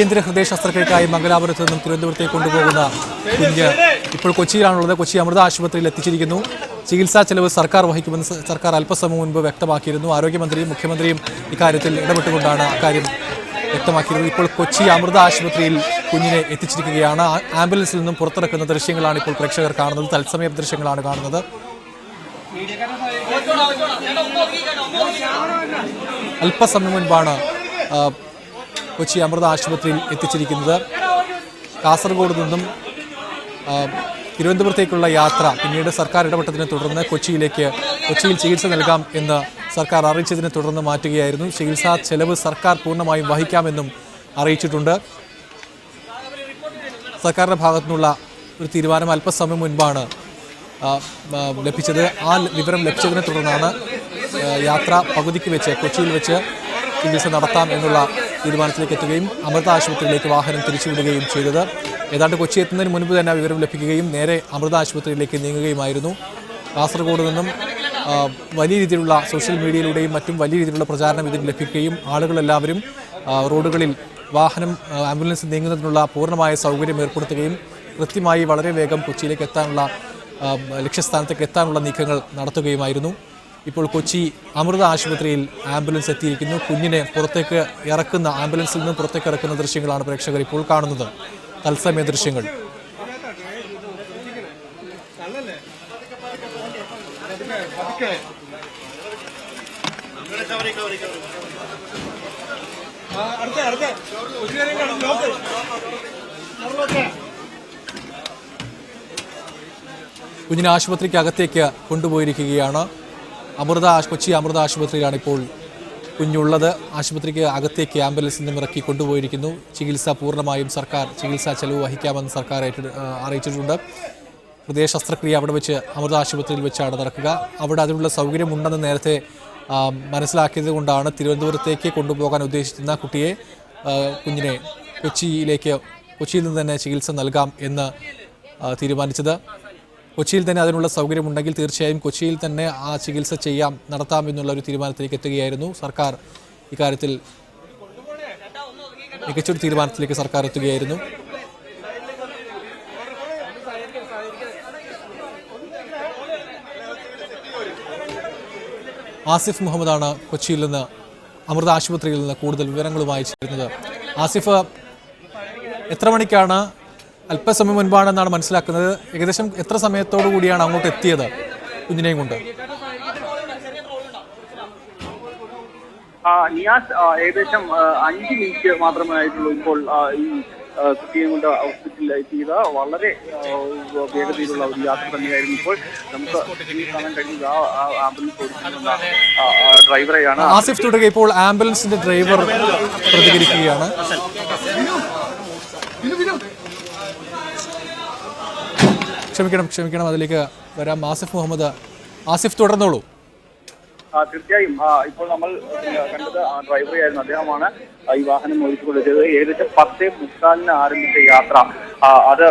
അടിയന്തര ഹൃദയ ശസ്ത്രക്രിയക്കായി മംഗലാപുരത്ത് നിന്നും തിരുവനന്തപുരത്തേക്ക് കൊണ്ടുപോകുന്ന കുഞ്ഞ് ഇപ്പോൾ കൊച്ചിയിലാണുള്ളത്. കൊച്ചി അമൃത ആശുപത്രിയിൽ എത്തിച്ചിരിക്കുന്നു. ചികിത്സാ ചെലവ് സർക്കാർ വഹിക്കുമെന്ന് സർക്കാർ അല്പസമയം മുൻപ് വ്യക്തമാക്കിയിരുന്നു. ആരോഗ്യമന്ത്രിയും മുഖ്യമന്ത്രിയും ഇക്കാര്യത്തിൽ ഇടപെട്ടുകൊണ്ടാണ് അക്കാര്യം വ്യക്തമാക്കിയിരുന്നത്. ഇപ്പോൾ കൊച്ചി അമൃത ആശുപത്രിയിൽ കുഞ്ഞിനെ എത്തിച്ചിരിക്കുകയാണ്. ആംബുലൻസിൽ നിന്നും പുറത്തിറക്കുന്ന ദൃശ്യങ്ങളാണ് ഇപ്പോൾ പ്രേക്ഷകർ കാണുന്നത്. തത്സമയ ദൃശ്യങ്ങളാണ് കാണുന്നത്. അല്പസമയം മുൻപാണ് കൊച്ചി അമൃത ആശുപത്രിയിൽ എത്തിച്ചിരിക്കുന്നത്. കാസർഗോഡ് നിന്നും തിരുവനന്തപുരത്തേക്കുള്ള യാത്ര പിന്നീട് സർക്കാർ ഇടപെട്ടതിനെ തുടർന്ന് കൊച്ചിയിലേക്ക് കൊച്ചിയിൽ ചികിത്സ നൽകാം എന്ന് സർക്കാർ അറിയിച്ചതിനെ തുടർന്ന് മാറ്റുകയായിരുന്നു. ചികിത്സാ ചെലവ് സർക്കാർ പൂർണമായും വഹിക്കാമെന്നും അറിയിച്ചിട്ടുണ്ട്. സർക്കാരിന്റെ ഭാഗത്തു നിന്നുള്ള ഒരു തീരുമാനം അല്പസമയം മുൻപാണ് ലഭിച്ചത്. ആ വിവരം ലഭിച്ചതിനെ തുടർന്നാണ് യാത്ര പകുതിക്ക് വെച്ച് കൊച്ചിയിൽ വെച്ച് ചികിത്സ നടത്താം എന്നുള്ള തീരുമാനത്തിലേക്ക് എത്തുകയും അമൃത ആശുപത്രിയിലേക്ക് വാഹനം തിരിച്ചുവിടുകയും ചെയ്തത്. ഏതാണ്ട് കൊച്ചി എത്തുന്നതിന് മുൻപ് തന്നെ വിവരം ലഭിക്കുകയും നേരെ അമൃത ആശുപത്രിയിലേക്ക് നീങ്ങുകയുമായിരുന്നു. കാസർഗോഡ് നിന്നും വലിയ രീതിയിലുള്ള സോഷ്യൽ മീഡിയയിലൂടെയും മറ്റും വലിയ രീതിയിലുള്ള പ്രചാരണം ഇതിന് ലഭിക്കുകയും ആളുകളെല്ലാവരും റോഡുകളിൽ വാഹനം ആംബുലൻസ് നീങ്ങുന്നതിനുള്ള പൂർണമായ സൗകര്യം ഏർപ്പെടുത്തുകയും കൃത്യമായി വളരെ വേഗം കൊച്ചിയിലേക്ക് എത്താനുള്ള ലക്ഷ്യസ്ഥാനത്തേക്ക് എത്താനുള്ള നീക്കങ്ങൾ നടത്തുകയുമായിരുന്നു. ഇപ്പോൾ കൊച്ചി അമൃത ആശുപത്രിയിൽ ആംബുലൻസ് എത്തിയിരിക്കുന്നു. കുഞ്ഞിനെ പുറത്തേക്ക് ഇറക്കുന്ന ആംബുലൻസിൽ നിന്ന് പുറത്തേക്ക് ഇറക്കുന്ന ദൃശ്യങ്ങളാണ് പ്രേക്ഷകർ ഇപ്പോൾ കാണുന്നത്. തത്സമയ ദൃശ്യങ്ങൾ. കുഞ്ഞിനെ ആശുപത്രിക്ക് അകത്തേക്ക് കൊണ്ടുപോയിരിക്കുകയാണ്. അമൃത കൊച്ചി അമൃത ആശുപത്രിയിലാണ് ഇപ്പോൾ കുഞ്ഞുള്ളത്. ആശുപത്രിക്ക് അകത്തേക്ക് ആംബുലൻസിൽ നിന്നും ഇറക്കി കൊണ്ടുപോയിരിക്കുന്നു. ചികിത്സ പൂർണമായും സർക്കാർ ചികിത്സാ ചെലവ് വഹിക്കാമെന്ന് സർക്കാർ അറിയിച്ചിട്ടുണ്ട്. ഹൃദയ ശസ്ത്രക്രിയ അവിടെ വെച്ച് അമൃത ആശുപത്രിയിൽ വെച്ചാണ് നടക്കുക. അവിടെ അതിനുള്ള സൗകര്യമുണ്ടെന്ന് നേരത്തെ മനസ്സിലാക്കിയത് കൊണ്ടാണ് തിരുവനന്തപുരത്തേക്ക് കൊണ്ടുപോകാൻ ഉദ്ദേശിക്കുന്ന കുട്ടിയെ കുഞ്ഞിനെ കൊച്ചിയിലേക്ക് കൊച്ചിയിൽ നിന്ന് തന്നെ ചികിത്സ നൽകാം എന്ന് തീരുമാനിച്ചത്. കൊച്ചിയിൽ തന്നെ അതിനുള്ള സൗകര്യമുണ്ടെങ്കിൽ തീർച്ചയായും കൊച്ചിയിൽ തന്നെ ആ ചികിത്സ ചെയ്യാം നടത്താം എന്നുള്ള ഒരു തീരുമാനത്തിലേക്ക് എത്തുകയായിരുന്നു സർക്കാർ ഇക്കാര്യത്തിൽ. മികച്ചൊരു തീരുമാനത്തിലേക്ക് സർക്കാർ എത്തുകയായിരുന്നു. ആസിഫ് മുഹമ്മദാണ് കൊച്ചിയിൽ നിന്ന് അമൃത ആശുപത്രിയിൽ നിന്ന് കൂടുതൽ വിവരങ്ങളുമായി ചേരുന്നത്. ആസിഫ് എത്ര മണിക്കാണ് അല്പസമയം മുൻപാണെന്നാണ് മനസ്സിലാക്കുന്നത്. ഏകദേശം എത്ര സമയത്തോടു കൂടിയാണ് അങ്ങോട്ട് എത്തിയത് കുഞ്ഞിനെയും കൊണ്ട്? നിയാസ് ഏകദേശം അഞ്ച് മിനിറ്റ് മാത്രമേ ആയിട്ടുള്ളൂ ഇപ്പോൾ ഈ കുട്ടിയെ കൊണ്ട് ഹോസ്പിറ്റലിൽ എത്തിയത്. വളരെ വേഗതയിലുള്ള ഒരു യാത്ര തന്നെയായിരുന്നു ഇപ്പോൾ. നമുക്ക് കാണാൻ കഴിയുന്നത് ആ ആംബുലൻസ് ഓടിക്കുന്ന ഡ്രൈവറെയാണ്. ആസിഫ് തുടങ്ങിയപ്പോൾ ഇപ്പോൾ ആംബുലൻസിന്റെ ഡ്രൈവർ പ്രതികരിക്കുകയാണ്. ക്ഷമിക്കണം ക്ഷമിക്കണം. അതിലേക്ക് വരാം. ആസിഫ് മുഹമ്മദ്. ആസിഫ് തുടർന്നോളൂ. തീർച്ചയായും. ഇപ്പോൾ നമ്മൾ കണ്ടത് ആ ഡ്രൈവറെയായിരുന്നു അദ്ദേഹമാണ് ഈ വാഹനം ഓടിച്ചുകൊണ്ടിരുന്നത്. ഏകദേശം പത്തേ മുക്കാലിന് ആരംഭിച്ച യാത്ര. അത്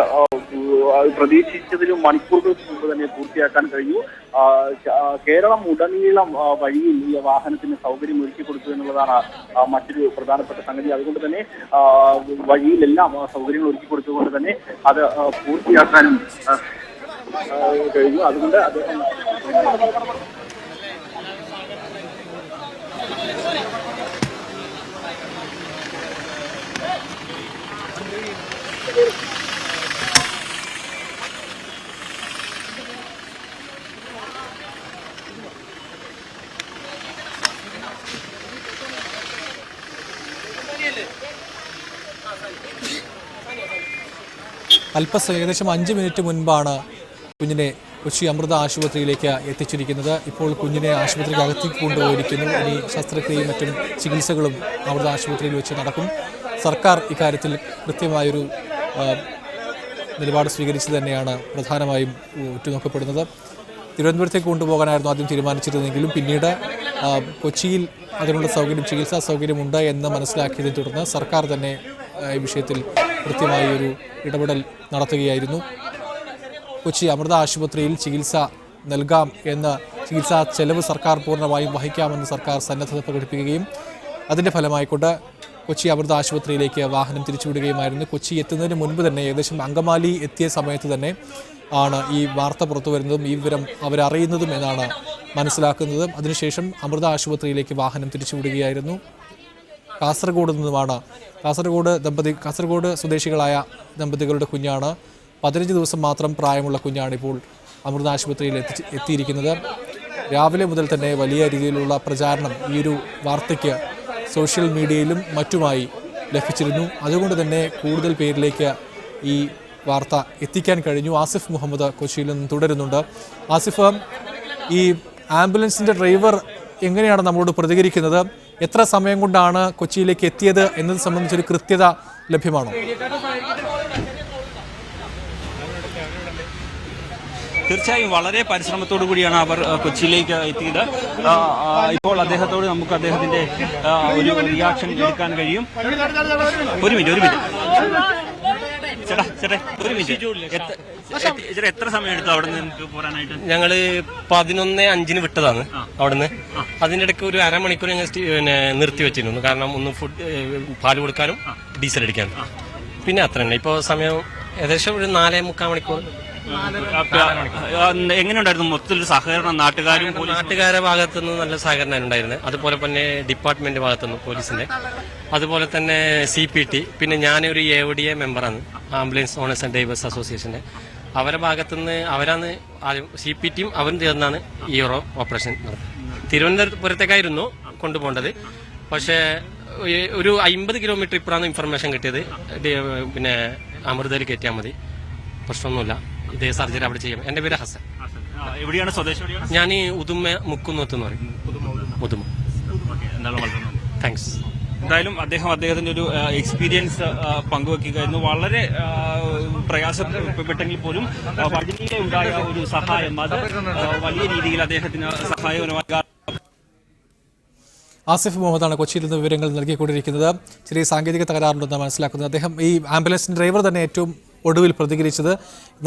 പ്രതീക്ഷിച്ചതിലും മണിക്കൂറുകൾക്ക് മുമ്പ് തന്നെ പൂർത്തിയാക്കാൻ കഴിഞ്ഞു. കേരളം ഉടനീളം വഴിയിൽ ഈ വാഹനത്തിന് സൗകര്യം ഒരുക്കി കൊടുത്തു എന്നുള്ളതാണ് മറ്റൊരു പ്രധാനപ്പെട്ട സംഗതി. അതുകൊണ്ട് തന്നെ വഴിയിലെല്ലാം സൗകര്യങ്ങൾ ഒരുക്കി കൊടുത്തുകൊണ്ട് തന്നെ അത് പൂർത്തിയാക്കാനും കഴിഞ്ഞു അതുകൊണ്ട് അദ്ദേഹം ഏകദേശം അഞ്ച് മിനിറ്റ് മുൻപാണ് കുഞ്ഞിനെ കൊച്ചി അമൃത ആശുപത്രിയിലേക്ക് എത്തിച്ചിരിക്കുന്നത്. ഇപ്പോൾ കുഞ്ഞിനെ ആശുപത്രിക്ക് അകത്തി കൊണ്ടുപോയിരിക്കുന്നു. ഇനി ശസ്ത്രക്രിയയും മറ്റും ചികിത്സകളും അമൃത ആശുപത്രിയിൽ വെച്ച് നടക്കും. സർക്കാർ ഇക്കാര്യത്തിൽ കൃത്യമായൊരു നിലപാട് സ്വീകരിച്ച് തന്നെയാണ് പ്രധാനമായും ഉറ്റുനോക്കപ്പെടുന്നത്. തിരുവനന്തപുരത്തേക്ക് കൊണ്ടുപോകാനായിരുന്നു ആദ്യം തീരുമാനിച്ചിരുന്നെങ്കിലും പിന്നീട് കൊച്ചിയിൽ അതിനുള്ള സൗകര്യം ചികിത്സാ സൗകര്യമുണ്ട് എന്ന് മനസ്സിലാക്കിയതിനെ തുടർന്ന് സർക്കാർ തന്നെ ഈ വിഷയത്തിൽ കൃത്യമായൊരു ഇടപെടൽ നടത്തുകയായിരുന്നു. കൊച്ചി അമൃത ആശുപത്രിയിൽ ചികിത്സ നൽകാം എന്ന് ചികിത്സാ ചെലവ് സർക്കാർ പൂർണമായും വഹിക്കാമെന്ന് സർക്കാർ സന്നദ്ധത പ്രകടിപ്പിക്കുകയും അതിന്റെ ഫലമായിക്കൊണ്ട് കൊച്ചി അമൃത ആശുപത്രിയിലേക്ക് വാഹനം തിരിച്ചുവിടുകയുമായിരുന്നു. കൊച്ചി എത്തുന്നതിന് മുൻപ് തന്നെ ഏകദേശം അങ്കമാലി എത്തിയ സമയത്ത് തന്നെ ആണ് ഈ വാർത്ത പുറത്തു വരുന്നതും ഈ വിവരം അവരറിയുന്നതും എന്നാണ് മനസ്സിലാക്കുന്നതും. അതിനുശേഷം അമൃത ആശുപത്രിയിലേക്ക് വാഹനം തിരിച്ചുവിടുകയായിരുന്നു. കാസർഗോഡ് നിന്നുമാണ്. കാസർഗോഡ് ദമ്പതി കാസർഗോഡ് സ്വദേശികളായ ദമ്പതികളുടെ കുഞ്ഞാണ് പതിനഞ്ച് ദിവസം മാത്രം പ്രായമുള്ള കുഞ്ഞാണ് ഇപ്പോൾ അമൃത ആശുപത്രിയിൽ എത്തി എത്തിയിരിക്കുന്നത്. രാവിലെ മുതൽ തന്നെ വലിയ രീതിയിലുള്ള പ്രചാരണം ഈ ഒരു വാർത്തയ്ക്ക് സോഷ്യൽ മീഡിയയിലും മറ്റുമായി ലഭിച്ചിരുന്നു. അതുകൊണ്ട് തന്നെ കൂടുതൽ പേരിലേക്ക് ഈ വാർത്ത എത്തിക്കാൻ കഴിഞ്ഞു. ആസിഫ് മുഹമ്മദ് കൊച്ചിയിൽ നിന്ന് തുടരുന്നുണ്ട്. ആസിഫ് ഈ ആംബുലൻസിന്റെ ഡ്രൈവർ എങ്ങനെയാണ് നമ്മളോട് പ്രതികരിക്കുന്നത്? എത്ര സമയം കൊണ്ടാണ് കൊച്ചിയിലേക്ക് എത്തിയത്? എന്നത് സംബന്ധിച്ചൊരു കൃത്യത ലഭ്യമാണോ? തീർച്ചയായും വളരെ പരിശ്രമത്തോടു കൂടിയാണ് അവർ കൊച്ചിയിലേക്ക് എത്തിയത്. ഇപ്പോൾ അദ്ദേഹത്തോട് നമുക്ക് അദ്ദേഹത്തിന്റെ ഒരു റിയാക്ഷൻ എടുക്കാൻ കഴിയും. ഒരു മിനിറ്റ് ഒരു മിനിറ്റ്. ചേട്ടാ ചേട്ടാ ഒരു മിനിറ്റ്. എത്ര- ചേട്ടാ എത്ര സമയം എടുത്തു അവിടെ നിന്ന് പോരാനായിട്ട്? ഞങ്ങൾ പതിനൊന്ന് അഞ്ചിന് വിട്ടതാണ് അവിടുന്ന്. അതിന്റെ ഇടയ്ക്ക് ഒരു അരമണിക്കൂർ ഞങ്ങൾ പിന്നെ നിർത്തി വെച്ചിരുന്നു. കാരണം ഒന്ന് ഫുഡ് പാൽ കൊടുക്കാനും ഡീസൽ അടിക്കാനും. പിന്നെ അത്ര തന്നെ ഇപ്പൊ സമയം ഏകദേശം ഒരു നാലേ മുക്കാൽ മണിക്കൂർ. എങ്ങനെയുണ്ടായിരുന്നു? മൊത്തത്തിൽ സഹകരണം നാട്ടുകാരും നാട്ടുകാരെ നാട്ടുകാരുടെ ഭാഗത്തുനിന്ന് നല്ല സഹകരണം ഉണ്ടായിരുന്നത് അതുപോലെ തന്നെ ഡിപ്പാർട്ട്മെന്റ് ഭാഗത്തുനിന്ന് പോലീസിന്റെ അതുപോലെ തന്നെ സി പി ടി പിന്നെ ഞാനൊരു എ ഒ ഡി എ മെമ്പറാണ് ആംബുലൻസ് ഓണേഴ്സ് ആൻഡ് ഡ്രൈവേഴ്സ് അസോസിയേഷന്റെ അവരുടെ ഭാഗത്തുനിന്ന് അവരാണ് ആദ്യം സി പി ടിയും അവരും ചേർന്നാണ് ഈ ഓപ്പറേഷൻ നടത്തുന്നത് തിരുവനന്തപുരത്തേക്കായിരുന്നു കൊണ്ടുപോകേണ്ടത്. പക്ഷേ ഒരു അമ്പത് കിലോമീറ്റർ ഇപ്പുറമാണ് ഇൻഫർമേഷൻ കിട്ടിയത്. പിന്നെ അമൃതയിൽ കയറ്റിയാൽ മതി. പ്രശ്നമൊന്നുമില്ല. ഇതേ സർജറി അവിടെ ചെയ്യാം. എന്റെ പേര് ഹസൻ. എവിടെയാണ് സ്വദേശം? ഞാൻ ഈ ഉദുമ മുക്കുന്നത്ത് എന്ന് പറയും. ഉദുമ താങ്ക്സ് എന്തായാലും അദ്ദേഹം അദ്ദേഹത്തിന്റെ ഒരു എക്സ്പീരിയൻസ് പങ്കുവെക്കുകയായിരുന്നു. വളരെ പ്രയാസപ്പെട്ടെങ്കിൽ പോലും ആ, ഉണ്ടായ ഒരു സഹായം. അത് വലിയ രീതിയിൽ അദ്ദേഹത്തിന് സഹായകരമായി ആസിഫ് മുഹമ്മദാണ് കൊച്ചിയിൽ നിന്ന് വിവരങ്ങൾ നൽകിക്കൊണ്ടിരിക്കുന്നത്. ചെറിയ സാങ്കേതിക തകരാറുണ്ടെന്ന് മനസ്സിലാക്കുന്നത് അദ്ദേഹം ഈ ആംബുലൻസിന്റെ ഡ്രൈവർ തന്നെ ഏറ്റവും ഒടുവിൽ പ്രതികരിച്ചത്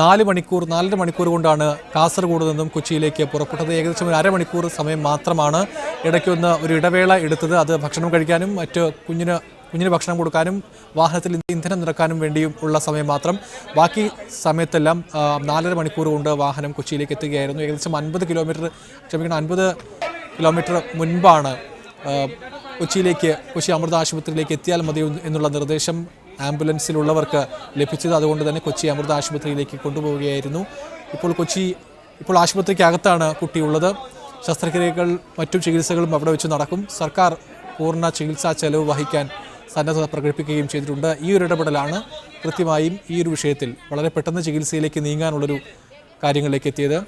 നാല് മണിക്കൂർ നാലര മണിക്കൂർ കൊണ്ടാണ് കാസർഗോഡ് നിന്നും കൊച്ചിയിലേക്ക് പുറപ്പെട്ടത്. ഏകദേശം ഒരു അരമണിക്കൂർ സമയം മാത്രമാണ് ഇടയ്ക്കൊന്ന് ഒരു ഇടവേള എടുത്തത്. അത് ഭക്ഷണം കഴിക്കാനും മറ്റ് കുഞ്ഞിന് കുഞ്ഞിന് ഭക്ഷണം കൊടുക്കാനും വാഹനത്തിൽ ഇന്ധനം നിറക്കാനും വേണ്ടിയും ഉള്ള സമയം മാത്രം. ബാക്കി സമയത്തെല്ലാം നാലര മണിക്കൂർ കൊണ്ട് വാഹനം കൊച്ചിയിലേക്ക് എത്തുകയായിരുന്നു. ഏകദേശം അൻപത് കിലോമീറ്റർ ക്ഷമിക്കണം അൻപത് കിലോമീറ്റർ മുൻപാണ് കൊച്ചിയിലേക്ക് കൊച്ചി അമൃത ആശുപത്രിയിലേക്ക് എത്തിയാൽ മതി എന്നുള്ള നിർദ്ദേശം ആംബുലൻസിലുള്ളവർക്ക് ലഭിച്ചത് അതുകൊണ്ട് തന്നെ കൊച്ചി അമൃത ആശുപത്രിയിലേക്ക് കൊണ്ടുപോവുകയായിരുന്നു. ഇപ്പോൾ കൊച്ചി ഇപ്പോൾ ആശുപത്രിക്കകത്താണ് കുട്ടിയുള്ളത്. ശസ്ത്രക്രിയകൾ മറ്റു ചികിത്സകളും അവിടെ വെച്ച് നടക്കും. സർക്കാർ പൂർണ ചികിത്സാ ചെലവ് വഹിക്കാൻ സന്നദ്ധത പ്രകടിപ്പിക്കുകയും ചെയ്തിട്ടുണ്ട്. ഈ ഒരു ഇടപെടലാണ് കൃത്യമായും ഈ ഒരു വിഷയത്തിൽ വളരെ പെട്ടെന്ന് ചികിത്സയിലേക്ക് നീങ്ങാനുള്ളൊരു കാര്യങ്ങളിലേക്ക് എത്തിയത്.